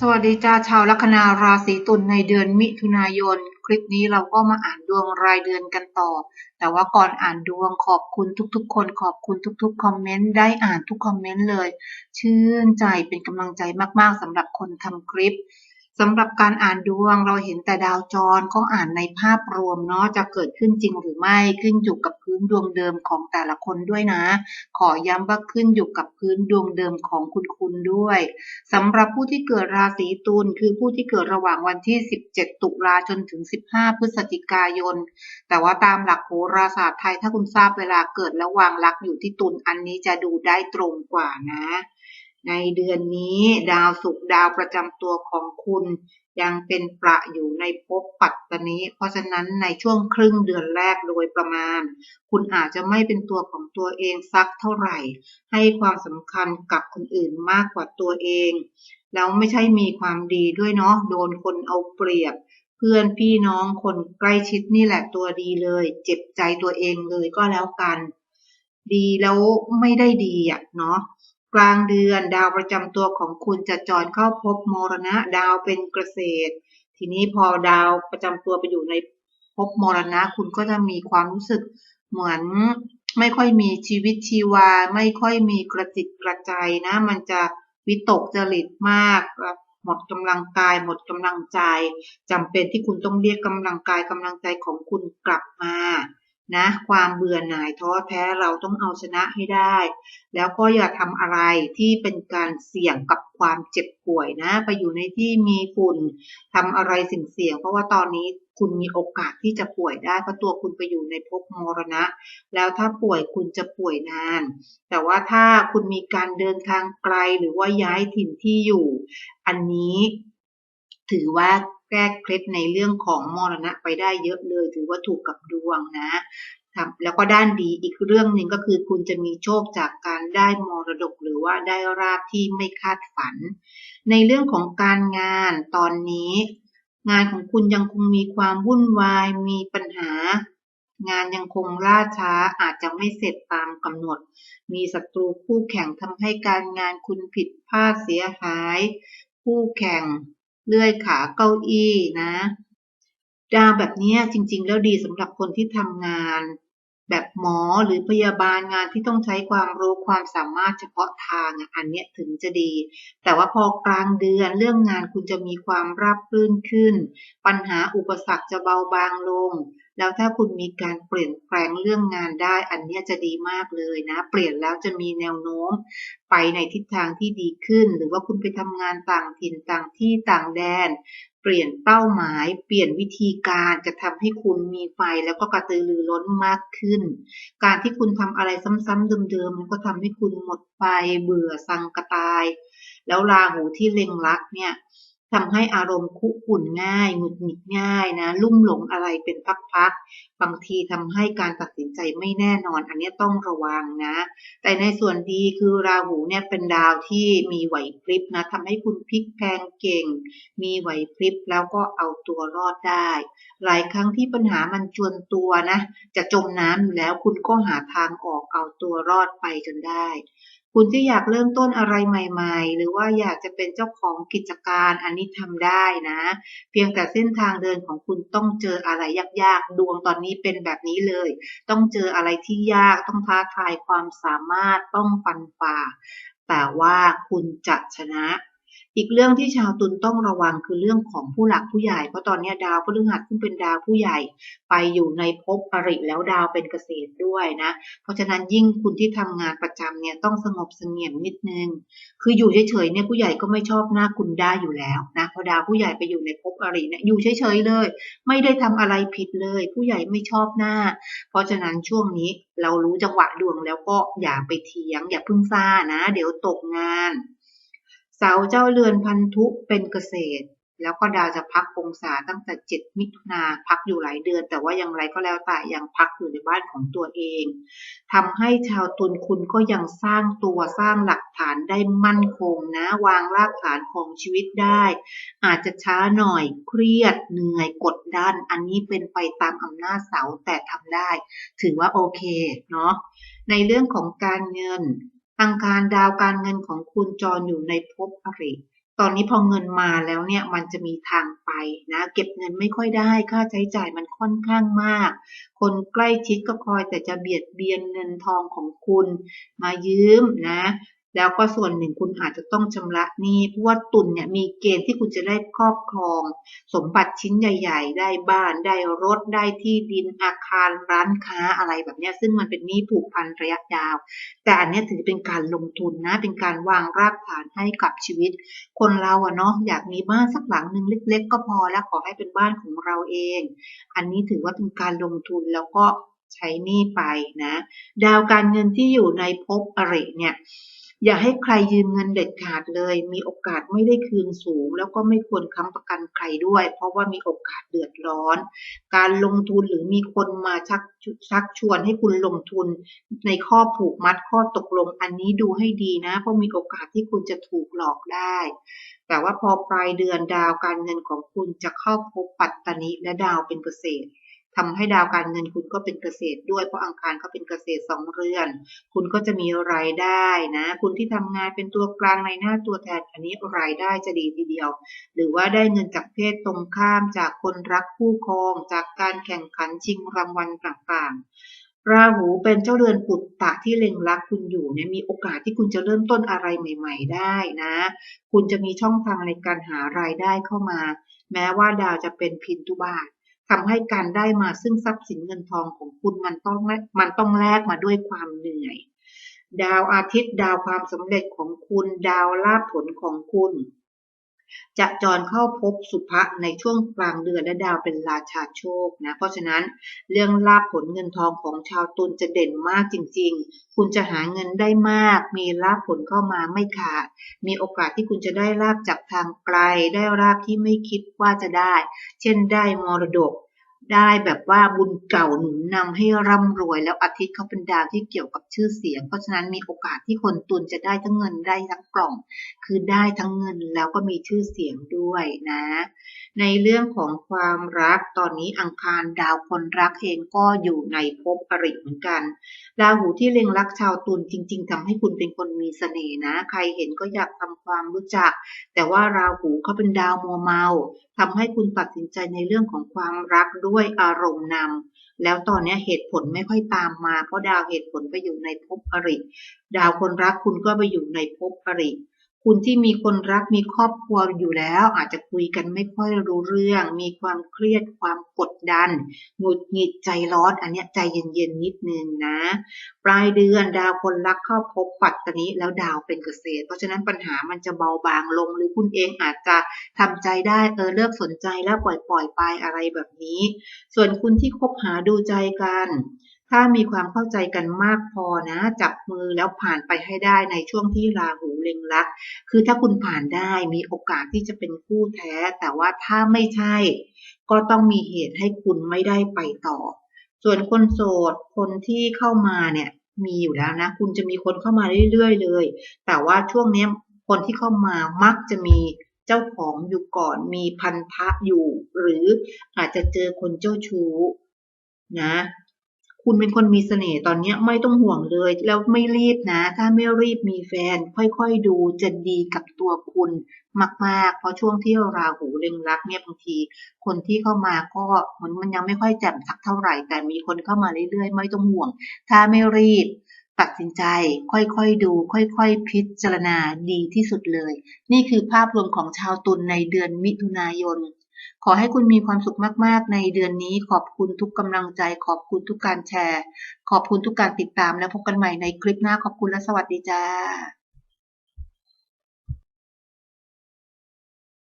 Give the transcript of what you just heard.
สวัสดีจ้าชาวลัคนาราศีตุลในเดือนมิถุนายน คลิปนี้เราก็มาอ่านดวงรายเดือนกันต่อ แต่ว่าก่อนอ่านดวงขอบคุณทุกๆ คนขอบคุณทุกๆคอมเมนต์ได้อ่านทุกคอมเมนต์เลย ชื่นใจเป็นกำลังใจมากๆสำหรับคนทำคลิป สำหรับการอ่านดวงเราเห็นแต่ดาวจรก็อ่านในภาพรวมเนาะจะเกิดขึ้นจริงหรือไม่ขึ้นอยู่กับพื้นดวงเดิมของแต่ละคนด้วยนะ ขอย้ำว่าขึ้นอยู่กับพื้นดวงเดิมของคุณคุณด้วยสำหรับผู้ที่เกิดราศีตุลคือผู้ที่เกิดระหว่างวันที่ 17 ตุลาจนถึง 15 พฤศจิกายน แต่ว่าตามหลักโหราศาสตร์ไทยถ้าคุณทราบเวลาเกิดและวางลักอยู่ที่ตุลอันนี้จะดูได้ตรงกว่านะ ในเดือนนี้ดาวศุกร์ดาวประจำตัวของคุณยังเป็นประอยู่ในภพปัตตนีเพราะฉะนั้นในช่วงครึ่งเดือนแรกโดยประมาณ คุณอาจจะไม่เป็นตัวของตัวเองสักเท่าไหร่ ให้ความสำคัญกับคนอื่นมากกว่าตัวเอง แล้วไม่ใช่มีความดีด้วยเนาะ โดนคนเอาเปรียบ เพื่อนพี่น้องคนใกล้ชิดนี่แหละตัวดีเลย เจ็บใจตัวเองเลยก็แล้วกัน ดีแล้วไม่ได้ดีอะเนาะ กลางเดือนดาวประจำตัวของคุณจะจรเข้าพบมรณะ ดาวเป็นเกษตร ทีนี้พอดาวประจำตัวไปอยู่ในพบมรณะ คุณก็จะมีความรู้สึกเหมือนไม่ค่อยมีชีวิตชีวา ไม่ค่อยมีกระจิตกระใจนะ มันจะวิตกจริตมาก หมดกำลังกายหมดกำลังใจจำเป็นที่คุณต้องเรียกกำลังกายกำลังใจของคุณกลับมา นะความเบื่อหน่ายท้อแท้เราต้องเอาชนะให้ได้ แล้วก็อย่าทำอะไรที่เป็นการเสี่ยงกับความเจ็บป่วยนะ ไปอยู่ในที่มีฝุ่นทำอะไรสิ่งเสี่ยง เพราะว่าตอนนี้คุณมีโอกาสที่จะป่วยได้เพราะตัวคุณไปอยู่ในภพมรณะ แล้วถ้าป่วยคุณจะป่วยนาน แต่ว่าถ้าคุณมีการเดินทางไกลหรือว่าย้ายถิ่นที่อยู่ อันนี้ ถือว่าแก้เคล็ดในเรื่องของมรณะไปได้เยอะเลย ถือว่าถูกกับดวงนะแล้วก็ด้านดีอีกเรื่องหนึ่งก็คือคุณจะมีโชคจากการได้มรดกหรือว่าได้ราบที่ไม่คาดฝัน ในเรื่องของการงานตอนนี้ งานของคุณยังคงมีความวุ่นวายมีปัญหา งานยังคงล่าช้าอาจจะไม่เสร็จตามกำหนด มีศัตรูคู่แข่งทำให้การงานคุณผิดพลาดเสียหาย คู่แข่ง เลื่อยขาเก้าอี้นะ ดาวแบบนี้จริง ๆ แล้วดีสำหรับคนที่ทำงาน แบบหมอหรือพยาบาลงานที่ต้องใช้ความรู้ความสามารถเฉพาะทางอันนี้ถึงจะดี แต่ว่าพอกลางเดือนเรื่องงานคุณจะมีความราบรื่นขึ้น ปัญหาอุปสรรคจะเบาบางลง แล้วถ้าคุณมีการเปลี่ยนแปลงเรื่องงานได้ อันนี้จะดีมากเลยนะ เปลี่ยนแล้วจะมีแนวโน้ม ไปในทิศทางที่ดีขึ้น หรือว่าคุณไปทำงานต่างถิ่นต่างที่ต่างแดน เปลี่ยนเป้าหมาย เปลี่ยนวิธีการจะทำให้คุณมีไฟแล้วก็กระตือรือร้นมากขึ้น การที่คุณทำอะไรซ้ำๆเดิมๆมันก็ทำให้คุณหมดไฟเบื่อสังกตาย แล้วราหูที่เล็งรักเนี่ย ทำให้อารมณ์คุกุ่นง่ายหงุดหงิดง่ายนะ ลุ่มหลงอะไรเป็นพักๆ บางทีทำให้การตัดสินใจไม่แน่นอน อันนี้ต้องระวังนะ แต่ในส่วนดีคือราหูเนี่ยเป็นดาวที่มีไหวพริบนะทำให้คุณพลิกแพงเก่ง มีไหวพริบแล้วก็เอาตัวรอดได้ หลายครั้งที่ปัญหามันจวนตัวนะ จะจมน้ำอยู่แล้วคุณก็หาทางออกเอาตัวรอดไปจนได้ คุณจะอยากเริ่มต้นอะไรใหม่ ๆ หรือว่าอยากจะเป็นเจ้าของกิจการอันนี้ทำได้นะ เพียงแต่เส้นทางเดินของคุณต้องเจออะไรยากๆ ดวงตอนนี้เป็นแบบนี้เลย ต้องเจออะไรที่ยากต้องท้าทายความสามารถต้องฟันฝ่าแต่ว่าคุณจะชนะ อีกเรื่องที่ชาวตุลต้องระวังคือเรื่องของผู้หลักผู้ใหญ่ เพราะตอนนี้ดาวพฤหัสซึ่งเป็นดาวผู้ใหญ่ ไปอยู่ในภพอริแล้วดาวเป็นเกษตรด้วยนะ เพราะฉะนั้นยิ่งคุณที่ทำงานประจำเนี่ยต้องสงบเสงี่ยมนิดนึง คืออยู่เฉยๆเนี่ยผู้ใหญ่ก็ไม่ชอบหน้าคุณได้อยู่แล้วนะพอดาวผู้ใหญ่ไปอยู่ในภพอริเนี่ยอยู่เฉยๆเลย ไม่ได้ทำอะไรผิดเลย ผู้ใหญ่ไม่ชอบหน้า เพราะฉะนั้นช่วงนี้เรารู้จังหวะดวงแล้วก็อย่าไปเถียง อย่าพึ่งซ่านะ เดี๋ยวตกงานาเจ้าเรือนพันธุเป็นเกษตร แล้วก็ดาวจะพักองศาตั้งแต่ 7 มิถุนาพักอยู่หลายเดือน แต่ว่าอย่างไรก็แล้วแต่ยังพักอยู่ในบ้านของตัวเองทำให้ชาวตุลคุณก็ยังสร้างตัวสร้างหลักฐานได้มั่นคงนะวางรากฐานของชีวิตได้ อาจจะช้าหน่อยเครียดเหนื่อยกดดัน อันนี้เป็นไปตามอำนาจเสาแต่ทำได้ ถือว่าโอเคเนาะในเรื่องของการเงิน อังคารดาวการเงินของคุณจรอยู่ในภพอริตอนนี้พอเงินมาแล้วเนี่ยมันจะมีทางไปนะ เก็บเงินไม่ค่อยได้ค่าใช้จ่ายมันค่อนข้างมาก คนใกล้ชิดก็คอยแต่จะเบียดเบียนเงินทองของคุณ มายืมนะ แล้วก็ส่วนหนึ่งคุณอาจจะต้องชำระหนี้เพราะว่าตุนเนี่ยมีเกณฑ์ที่คุณจะได้ครอบครอง สมบัติชิ้นใหญ่ ๆ ได้บ้านได้รถได้ที่ดินอาคารร้านค้าอะไรแบบนี้ซึ่งมันเป็นหนี้ผูกพันระยะยาว แต่อันนี้ถือเป็นการลงทุนนะเป็นการวางรากฐานให้กับชีวิต คนเราอะเนาะอยากมีบ้านสักหลังหนึ่งเล็ก ๆ ก็พอแล้วขอให้เป็นบ้านของเราเอง อันนี้ถือว่าเป็นการลงทุนแล้วก็ใช้หนี้ไปนะ ดาวการเงินที่อยู่ในภพอริเนี่ย อย่าให้ใครยืมเงินเด็ดขาดเลย มีโอกาสไม่ได้คืนสูง แล้วก็ไม่ควรค้ำประกันใครด้วย เพราะว่ามีโอกาสเดือดร้อน การลงทุนหรือมีคนมาชักชักชวนให้คุณลงทุน ในข้อผูกมัดข้อตกลงอันนี้ดูให้ดีนะ เพราะมีโอกาสที่คุณจะถูกหลอกได้ แต่ว่าพอปลายเดือนดาวการเงินของคุณจะเข้าพบปัตตนิและดาวเป็นเกษตร ทำให้ดาวการเงินคุณก็เป็นเกษตรด้วยเพราะอังคารเขาเป็นเกษตรสองเรือน คุณก็จะมีรายได้นะ คุณที่ทำงานเป็นตัวกลางในหน้าตัวแทน อันนี้รายได้จะดีทีเดียว หรือว่าได้เงินจากเพศตรงข้ามจากคนรักคู่ครอง จากการแข่งขันชิงรางวัลต่างๆราหูเป็นเจ้าเรือนปุตตะที่เล็งรักคุณอยู่เนี่ยมีโอกาสที่คุณจะเริ่มต้นอะไรใหม่ ๆ ได้นะ คุณจะมีช่องทางในการหารายได้เข้ามา แม้ว่าดาวจะเป็นพินทุบาท ทำให้การได้มาซึ่งทรัพย์สินเงินทองของคุณมันต้องมันต้องแลกมาด้วยความเหนื่อย ดาวอาทิตย์ดาวความสำเร็จของคุณ ดาวลาภผลของคุณ จะจรเข้าพบสุภะในช่วงกลางเดือนและดาวเป็นราชาโชคนะ เพราะฉะนั้นเรื่องลาภผลเงินทองของชาวตุลจะเด่นมากจริง ๆ คุณจะหาเงินได้มาก มีลาภผลเข้ามาไม่ขาด มีโอกาสที่คุณจะได้ลาภจากทางไกล ได้ลาภที่ไม่คิดว่าจะได้ เช่นได้มรดก ได้แบบว่าบุญเก่าหนุนนำให้ร่ำรวย แล้วอาทิตย์เขาเป็นดาวที่เกี่ยวกับชื่อเสียง เพราะฉะนั้นมีโอกาสที่คนตุลจะได้ทั้งเงินได้ทั้งกล่อง คือได้ทั้งเงินแล้วก็มีชื่อเสียงด้วยนะ ในเรื่องของความรักตอนนี้อังคารดาวคนรักเองก็อยู่ในภพอริเหมือนกันราหูที่เล็งรักชาวตุลจริง ๆทำให้คุณเป็นคนมีเสน่ห์นะ ใครเห็นก็อยากทำความรู้จัก แต่ว่าราหูเขาเป็นดาวมัวเมาทำให้คุณตัดสินใจในเรื่องของความรักด้วยอารมณ์นำแล้วตอนนี้เหตุผลไม่ค่อยตามมา เพราะดาวเหตุผลไปอยู่ในภพอริ ดาวคนรักคุณก็ไปอยู่ในภพอริ คุณที่มีคนรักมีครอบครัวอยู่แล้ว อาจจะคุยกันไม่ค่อยรู้เรื่อง มีความเครียดความกดดันหงุดหงิดใจร้อน อันนี้ใจเย็นๆนิดนึงนะ ปลายเดือนดาวคนรักเข้าพบปัตตนิแล้วดาวเป็นเกษตร เพราะฉะนั้นปัญหามันจะเบาบางลง หรือคุณเองอาจจะทำใจได้เออเลิกสนใจแล้วปล่อยปล่อยไปอะไรแบบนี้ ส่วนคุณที่คบหาดูใจกัน ถ้ามีความเข้าใจกันมากพอนะ จับมือแล้วผ่านไปให้ได้ในช่วงที่ราหูเล็งรัก คือถ้าคุณผ่านได้มีโอกาสที่จะเป็นคู่แท้ แต่ว่าถ้าไม่ใช่ ก็ต้องมีเหตุให้คุณไม่ได้ไปต่อ ส่วนคนโสดคนที่เข้ามาเนี่ยมีอยู่แล้วนะ คุณจะมีคนเข้ามาเรื่อยๆเลย แต่ว่าช่วงนี้คนที่เข้ามามักจะมีเจ้าของอยู่ก่อนมีพันธะอยู่ หรืออาจจะเจอคนเจ้าชู้นะ คุณเป็นคนมีเสน่ห์ตอนนี้ไม่ต้องห่วงเลย แล้วไม่รีบนะ ถ้าไม่รีบมีแฟน ค่อยๆดูจะดีกับตัวคุณมากๆ เพราะช่วงที่ราหูเล็งรักเนี่ยบางที คนที่เข้ามาก็มันมันยังไม่ค่อยแจ่มสักเท่าไหร่ แต่มีคนเข้ามาเรื่อยๆ ไม่ต้องห่วง ถ้าไม่รีบตัดสินใจ ค่อยๆดู ค่อยๆพิจารณาดีที่สุดเลย นี่คือภาพรวมของชาวตุลในเดือนมิถุนายน ขอให้คุณมีความสุขมาก ๆ ในเดือนนี้ขอบคุณทุกกำลังใจ ขอบคุณทุกการแชร์ ขอบคุณทุกการติดตามแล้วพบกันใหม่ในคลิปหน้าขอบคุณและสวัสดีจ้า